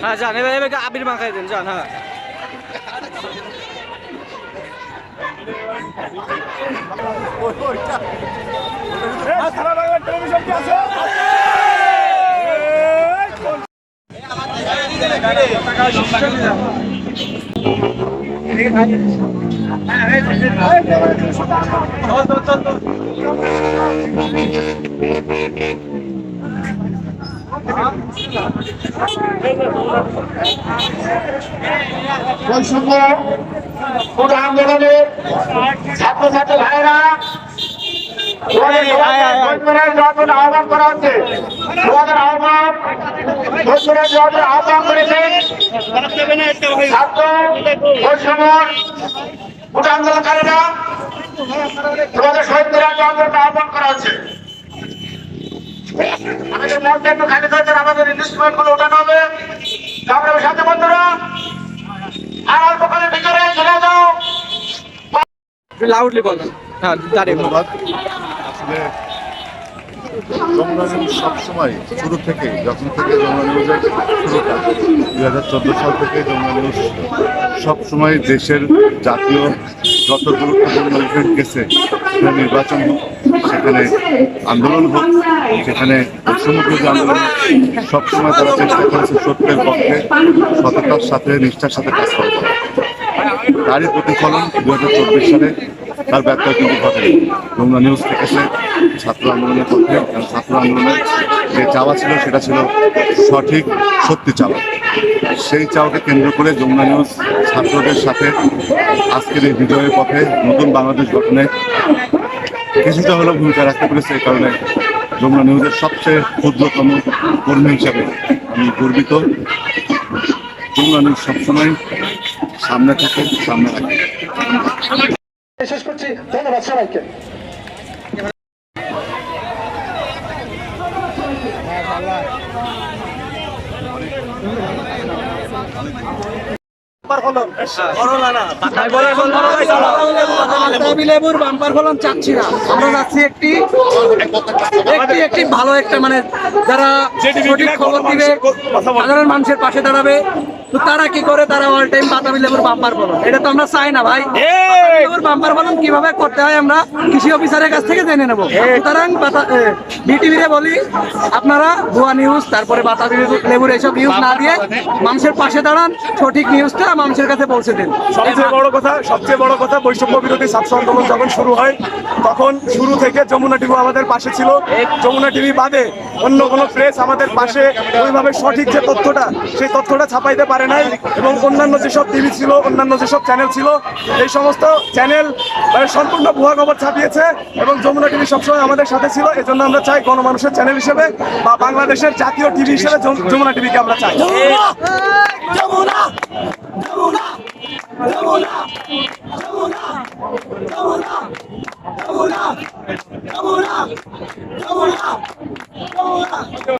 হ্যাঁ যান এবার এবার আবির মাখাই দেন যান হ্যাঁ। খারাপ টেলিভিশন কি আছে? বৈষম্য আন্দোলনের ছাত্রছাত্রী ভাইরা আহ্বান করা হচ্ছে। আহ্বান বৈষম্যের যখন আহ্বান করেছেন ছাত্র বৈষম্যর কোন আন্দোলনকারীরা। তোমাদের শহীদদের আন্দোলন আহ্বান করা হচ্ছে। আমাদের মঞ্চে একটু খালি করেছেন আমাদের ইনস্ট্রুমেন্টগুলো ওঠানো হবে। তারপরে সাথে বন্ধুরা আর অল্প করে ভিতরে চলে যাও। লাউডলি বলবেন হ্যাঁ দাঁড়িয়ে ধন্যবাদ আসলে যমুনা নিউজ সবসময় শুরু থেকে যখন থেকে যমুনা নিউজের শুরুটা দুই হাজার চোদ্দ সাল থেকে যমুনা নিউজ সবসময় দেশের জাতীয় যত গুরুত্বপূর্ণ ইভেন্ট গেছে, সেখানে নির্বাচন হোক, সেখানে আন্দোলন হোক, সেখানে বৈষম্যবিরোধী আন্দোলন, সবসময় তারা চেষ্টা করেছে সত্যের পক্ষে সততার সাথে, নিষ্ঠার সাথে কাজ করা তারই প্রতিফলন দু হাজার চব্বিশ সালে তার ব্যর্থ কিন্তু ঘটেনি। যমুনা নিউজ থেকেছে ছাত্র আন্দোলনের পক্ষে ছাত্র আন্দোলনের যে চাওয়া ছিল, সেটা ছিল সঠিক, সত্যি চাওয়া। সেই চাওয়াকে কেন্দ্র করে যমুনা নিউজ ছাত্রদের সাথে আজকের এই বিজয়ের পথে নতুন বাংলাদেশ গঠনে কিছুটা হলেও ভূমিকা রাখতে পেরেছে এই কারণে যমুনা নিউজের সবচেয়ে ক্ষুদ্রতম কর্মী হিসাবে আমি গর্বিত। যমুনা নিউজ সবসময় সামনে থাকে সামনে থাকে শেষ করছি। ধন্যবাদ সবাইকে। লেবুর বাম্পার ফলন চাচ্ছি না। আমরা চাচ্ছি একটি একটি একটি ভালো একটা মানে যারা সঠিক খবর দিবে সাধারণ মানুষের পাশে দাঁড়াবে। তো তারা কি করে? তারা অল টাইম বাতাবি লেবুর বাম্পার ফলন এটা তো আমরা চাই না ভাই। লেবুর বাম্পার ফলন কীভাবে করতে হয় আমরা কৃষি অফিসারের কাছ থেকে জেনে নেব। সুতরাং বিটিভিতে বলি আপনারা ভুয়া নিউজ তারপরে বাতাবি লেবুর এইসব নিউজ না দিয়ে মানুষের পাশে দাঁড়ান সঠিক নিউজটা মানুষের কাছে পৌঁছে দিন। সবচেয়ে বড় কথা সবচেয়ে বড় কথা বৈষম্য বিরোধী ছাত্র আন্দোলন যখন শুরু হয় তখন শুরু থেকে যমুনা টিভি আমাদের পাশে ছিল। যমুনা টিভি বাদে অন্য কোনো প্রেস আমাদের পাশে ওইভাবে সঠিক যে তথ্যটা সেই তথ্যটা ছাপাইতে পারে নাই এবং অন্যান্য যেসব টিভি ছিল, অন্যান্য যেসব চ্যানেল ছিল, এই সমস্ত চ্যানেল মানে সম্পূর্ণ ভুয়া খবর ছাপিয়েছে এবং যমুনা টিভি সবসময় আমাদের সাথে ছিল। এই জন্য আমরা চাই গণমানুষের চ্যানেল হিসেবে বা বাংলাদেশের জাতীয় টিভি হিসেবে যমুনা টিভিকে আমরা চাই।